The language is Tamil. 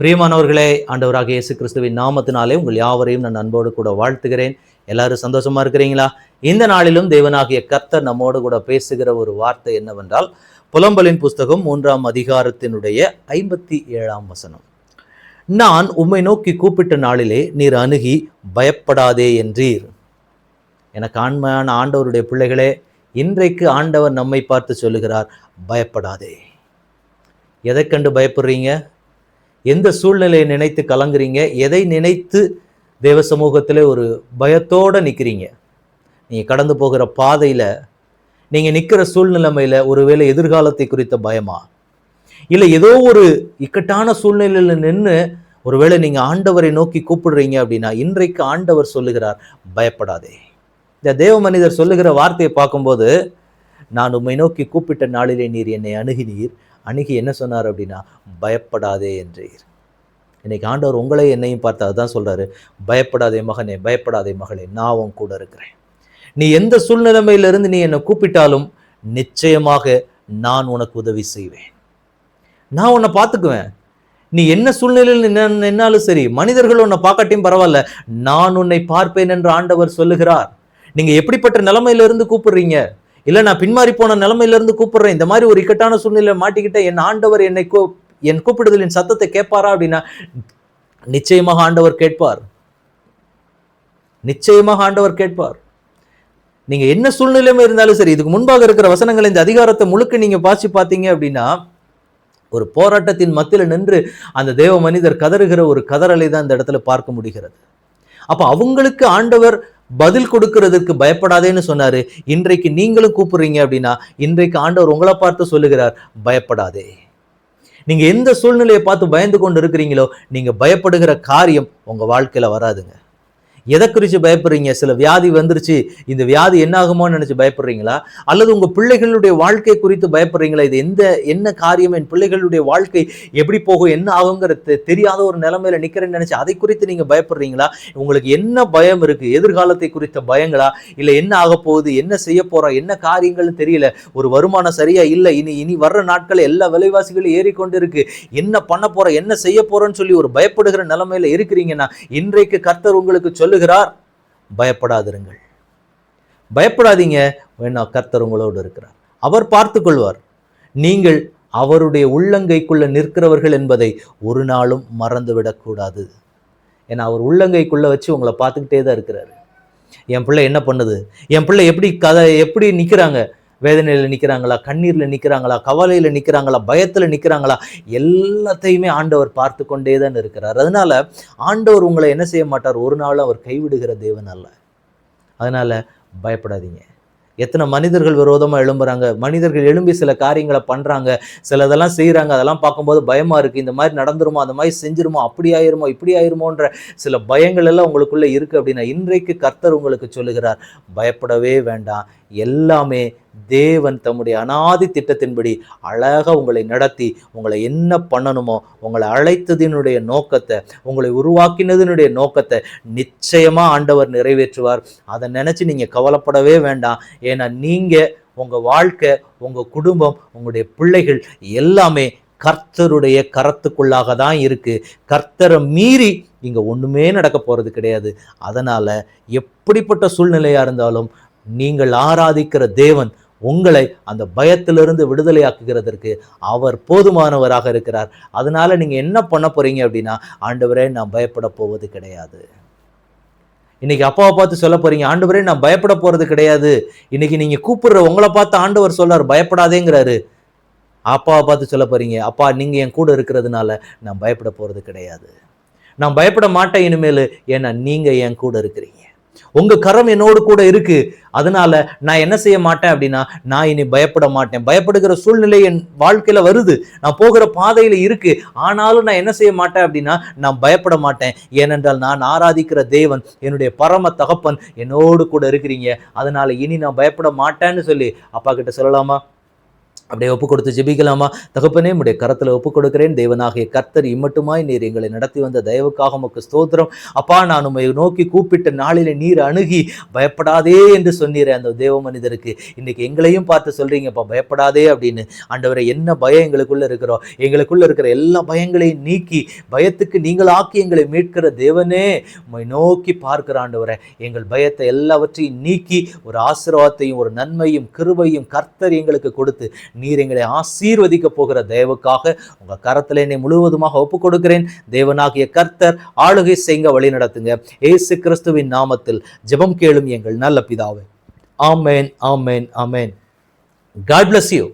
பிரியமானவர்களே ஆண்டவராக இயேசு கிறிஸ்துவின் நாமத்தினாலே உங்கள் யாவரையும் நான் அன்போடு கூட வாழ்த்துகிறேன். எல்லாரும் சந்தோஷமா இருக்கிறீங்களா? இந்த நாளிலும் தேவனாகிய கர்த்தர் நம்மோடு கூட பேசுகிற ஒரு வார்த்தை என்னவென்றால் புலம்பலின் புஸ்தகம் மூன்றாம் அதிகாரத்தினுடைய ஐம்பத்தி ஏழாம் வசனம். நான் உம்மை நோக்கி கூப்பிட்ட நாளிலே நீர் அணுகி பயப்படாதே என்றீர். எனக்கு ஆண்மையான ஆண்டவருடைய பிள்ளைகளே இன்றைக்கு ஆண்டவர் நம்மை பார்த்து சொல்லுகிறார் பயப்படாதே. எதை கண்டு பயப்படுறீங்க? எந்த சூழ்நிலையை நினைத்து கலங்குறீங்க? எதை நினைத்து தேவ சமூகத்தில் ஒரு பயத்தோடு நிற்கிறீங்க நீங்கள் கடந்து போகிற பாதையில் நீங்கள் நிற்கிற சூழ்நிலைமையில் ஒருவேளை எதிர்காலத்தை குறித்த பயமா? இல்லை ஏதோ ஒரு இக்கட்டான சூழ்நிலையில் நின்று ஒருவேளை நீங்கள் ஆண்டவரை நோக்கி கூப்பிடுறீங்க அப்படின்னா இன்றைக்கு ஆண்டவர் சொல்லுகிறார் பயப்படாதே. இந்த தேவ மனிதர் சொல்லுகிற வார்த்தையை பார்க்கும்போது நான் உம்மை நோக்கி கூப்பிட்ட நாளிலே நீர் என்னை அணுகினீர். அணுகி என்ன சொன்னார் அப்படின்னா பயப்படாதே என்றீர். இன்னைக்கு ஆண்டவர் உங்களை என்னையும் பார்த்து அதுதான் சொல்கிறாரு பயப்படாதே மகனே பயப்படாதே மகளே நான் உன் கூட இருக்கிறேன். நீ எந்த சூழ்நிலைமையிலிருந்து நீ என்னை கூப்பிட்டாலும் நிச்சயமாக நான் உனக்கு உதவி செய்வேன். நான் உன்னை பார்த்துக்குவேன். நீ என்ன சூழ்நிலையில் நின்னாலும் சரி மனிதர்கள் உன்னை பார்க்கட்டையும் பரவாயில்ல நான் உன்னை பார்ப்பேன் என்று ஆண்டவர் சொல்லுகிறார். நீங்கள் எப்படிப்பட்ட நிலைமையிலிருந்து கூப்பிடுறீங்க? இல்லை நான் பின்மாறி போன நிலைமையில இருந்து கூப்பிடுறேன். இந்த மாதிரி ஒரு இக்கட்டான சூழ்நிலை மாட்டிக்கிட்ட என் ஆண்டவர் என்னை கூ என் கூப்பிடுதலின் சத்தத்தை கேட்பாரா? அப்படின்னா நிச்சயமாக ஆண்டவர் கேட்பார். நிச்சயமாக ஆண்டவர் கேட்பார். நீங்க என்ன சூழ்நிலையுமே இருந்தாலும் சரி இதுக்கு முன்பாக இருக்கிற வசனங்கள் இந்த அதிகாரத்தை முழுக்க நீங்க பாசி பார்த்தீங்க அப்படின்னா ஒரு போராட்டத்தின் மத்தியில் நின்று அந்த தேவ மனிதர் கதறுகிற ஒரு கதறலை தான் இந்த இடத்துல பார்க்க முடிகிறது. அப்போ அவங்களுக்கு ஆண்டவர் பதில் கொடுக்கிறதுக்கு பயப்படாதேன்னு சொன்னாரு. இன்றைக்கு நீங்களும் கூப்பிடுறீங்க அப்படின்னா இன்றைக்கு ஆண்டவர் உங்களை பார்த்து சொல்லுகிறார் பயப்படாதே. நீங்க எந்த சூழ்நிலையை பார்த்து பயந்து கொண்டு இருக்கிறீங்களோ நீங்க பயப்படுகிற காரியம் உங்க வாழ்க்கையில வராதுங்க. எதை குறித்து பயப்படுறீங்க? சில வியாதி வந்துருச்சு. இந்த வியாதி என்ன ஆகுமோன்னு நினச்சி பயப்படுறீங்களா? அல்லது உங்கள் பிள்ளைகளுடைய வாழ்க்கை குறித்து பயப்படுறீங்களா? இது எந்த என்ன காரியம்? என் பிள்ளைகளுடைய வாழ்க்கை எப்படி போகும்? என்ன ஆகுங்கிறது தெரியாத ஒரு நிலைமையில நிற்கிறேன்னு நினச்சி அதை குறித்து நீங்கள் பயப்படுறீங்களா? உங்களுக்கு என்ன பயம் இருக்குது எதிர்காலத்தை குறித்த பயங்களா? இல்லை என்ன ஆக போகுது? என்ன செய்ய போகிறோம் என்ன காரியங்கள்னு தெரியல. ஒரு வருமானம் சரியாக இல்லை. இனி இனி வர்ற நாட்கள் எல்லா விலைவாசிகளும் ஏறிக்கொண்டு இருக்கு என்ன பண்ண போகிறோம் என்ன செய்ய போகிறோன்னு சொல்லி ஒரு பயப்படுகிற நிலைமையில இருக்கிறீங்கன்னா இன்றைக்கு கர்த்தர் உங்களுக்கு சொல்லுகிறார் பயப்படாதிருங்கள். பயப்படாதீங்க வேணா கர்த்தர் உங்களோடு இருக்கிறார். அவர் பார்த்து கொள்வார் நீங்கள் அவருடைய உள்ளங்கைக்குள்ள நிற்கிறவர்கள் என்பதை ஒரு நாளும் மறந்துவிடக்கூடாது ஏன்னா அவர் உள்ளங்கைக்குள்ள வச்சு உங்களை பார்த்துக்கிட்டே தான் இருக்கிறாரு. என் பிள்ளை என்ன பண்ணுது? என் பிள்ளை எப்படி கதை எப்படி நிற்கிறாங்க வேதனையில் நிற்கிறாங்களா கண்ணீரில் நிற்கிறாங்களா கவலையில் நிற்கிறாங்களா பயத்தில் நிற்கிறாங்களா எல்லாத்தையுமே ஆண்டவர் பார்த்து கொண்டே தான் இருக்கிறார். அதனால ஆண்டவர் உங்களை என்ன செய்ய மாட்டார்? ஒரு நாள் அவர் கைவிடுகிற தேவன் அல்ல. அதனால் பயப்படாதீங்க. எத்தனை மனிதர்கள் விரோதமாக எழும்புறாங்க? மனிதர்கள் எழும்பி சில காரியங்களை பண்ணுறாங்க சில இதெல்லாம் செய்கிறாங்க அதெல்லாம் பார்க்கும்போது பயமாக இருக்குது இந்த மாதிரி நடந்துருமோ? அந்த மாதிரி செஞ்சிருமோ? அப்படி ஆயிருமோ? இப்படி ஆயிருமோன்ற சில பயங்கள் எல்லாம் உங்களுக்குள்ளே இருக்குது அப்படின்னா இன்றைக்கு கர்த்தர் உங்களுக்கு சொல்லுகிறார் பயப்படவே வேண்டாம். எல்லாமே தேவன் தம்முடைய அனாதி திட்டத்தின்படி அழகாக உங்களை நடத்தி உங்களை என்ன பண்ணணுமோ உங்களை அழைத்ததினுடைய நோக்கத்தை உங்களை உருவாக்கினதினுடைய நோக்கத்தை நிச்சயமாக ஆண்டவர் நிறைவேற்றுவார். அதை நினச்சி நீங்கள் கவலைப்படவே வேண்டாம். ஏன்னா நீங்கள் உங்கள் வாழ்க்கை உங்கள் குடும்பம் உங்களுடைய பிள்ளைகள் எல்லாமே கர்த்தருடைய கரத்துக்குள்ளாக தான் இருக்குது கர்த்தரை மீறி இங்கே ஒன்றுமே நடக்க போகிறது கிடையாது. அதனால் எப்படிப்பட்ட சூழ்நிலையாக இருந்தாலும் நீங்கள் ஆராதிக்கிற தேவன் உங்களை அந்த பயத்திலிருந்து விடுதலையாக்குகிறதற்கு அவர் போதுமானவராக இருக்கிறார். அதனால நீங்கள் என்ன பண்ண போகிறீங்க அப்படின்னா ஆண்டவரே நான் பயப்பட போவது கிடையாது. இன்னைக்கு அப்பாவை பார்த்து சொல்ல போறீங்க ஆண்டவரே நான் பயப்பட போறது கிடையாது. இன்னைக்கு நீங்க கூப்பிடுற உங்களை பார்த்து ஆண்டவர் சொல்றாரு பயப்படாதேங்கிறாரு. அப்பாவை பார்த்து சொல்ல போறீங்க அப்பா நீங்க என் கூட இருக்கிறதுனால நான் பயப்பட போறது கிடையாது. நான் பயப்பட மாட்டேன் இனிமேல். ஏன்னா நீங்க என் கூட இருக்கிறீங்க. உங்க கரம் என்னோடு கூட இருக்கு. அதனால நான் என்ன செய்ய மாட்டேன் அப்படின்னா நான் இனி பயப்பட மாட்டேன். பயப்படுகிற சூழ்நிலை என் வாழ்க்கையில வருது. நான் போகிற பாதையில இருக்கு. ஆனாலும் நான் என்ன செய்ய மாட்டேன் அப்படின்னா நான் பயப்பட மாட்டேன். ஏனென்றால் நான் ஆராதிக்கிற தேவன் என்னுடைய பரம தகப்பன் என்னோடு கூட இருக்கிறீங்க. அதனால இனி நான் பயப்பட மாட்டேன்னு சொல்லி அப்பா கிட்ட சொல்லலாமா? அப்படியே ஒப்பு கொடுத்து ஜெபிக்கலாமா? தகப்பனே உடைய கரத்தில் ஒப்பு கொடுக்கிறேன். தேவனாகிய கர்த்தர் இம்மட்டுமாய் நீர் எங்களை நடத்தி வந்த தயவுக்காக உமக்கு ஸ்தோத்திரம். அப்பா நான் உண்மை நோக்கி கூப்பிட்ட நாளிலே நீர் அணுகி பயப்படாதே என்று சொன்னீரே அந்த தேவ மனிதருக்கு. இன்னைக்கு எங்களையும் பார்த்து சொல்கிறீங்கப்பா பயப்படாதே அப்படின்னு. ஆண்டவரை என்ன பயம் எங்களுக்குள்ளே இருக்கிறோம்? எங்களுக்குள்ளே இருக்கிற எல்லா பயங்களையும் நீக்கி பயத்துக்கு நீங்கள் ஆக்கி எங்களை மீட்கிற தேவனே உண்மை நோக்கி பார்க்கிற ஆண்டவரை எங்கள் பயத்தை எல்லாவற்றையும் நீக்கி ஒரு ஆசீர்வாதத்தையும் ஒரு நன்மையும் கிருபையும் கர்த்தர் எங்களுக்கு கொடுத்து நீர் எங்களை ஆசீர்வதிக்க போகிற தேவக்காக உங்கள் கரத்தில் என்னை முழுவதுமாக ஒப்புக் கொடுக்கிறேன் தேவனாகிய கர்த்தர் ஆளுகை செய்ய வழி நடத்துங்க. ஏசு கிறிஸ்துவின் நாமத்தில் ஜெபம் கேளும் எங்கள் நல்ல பிதாவே. ஆமேன் ஆமேன் ஆமேன். God bless you